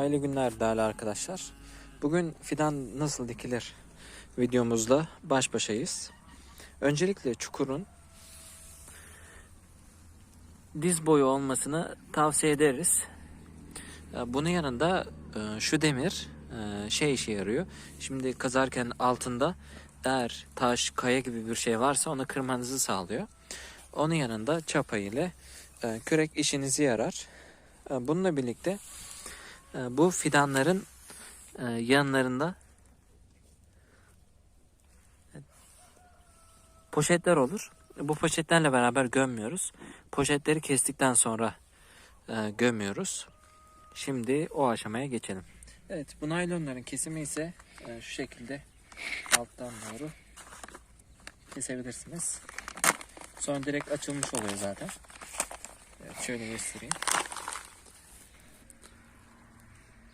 Hayırlı günler değerli arkadaşlar. Bugün fidan nasıl dikilir videomuzla baş başayız. Öncelikle çukurun diz boyu olmasını tavsiye ederiz. Ee, Bunun yanında e, şu demir e, şey işe yarıyor. Şimdi kazarken altında eğer taş, kaya gibi bir şey varsa onu kırmanızı sağlıyor. Onun yanında çapa ile e, kürek işinizi yarar. Bununla birlikte bu fidanların e, yanlarında poşetler olur. Bu poşetlerle beraber gömmüyoruz. Poşetleri kestikten sonra e, gömüyoruz. Şimdi o aşamaya geçelim. Evet bu naylonların kesimi ise e, şu şekilde alttan doğru kesebilirsiniz. Sonra direkt açılmış oluyor zaten. Şöyle göstereyim.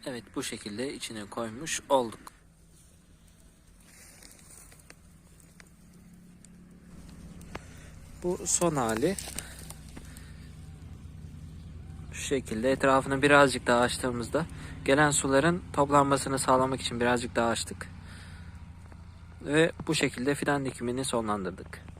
Evet bu şekilde içine koymuş olduk. Bu son hali. Şu şekilde etrafını birazcık daha açtığımızda gelen suların toplanmasını sağlamak için birazcık daha açtık. Ve bu şekilde fidan dikimini sonlandırdık.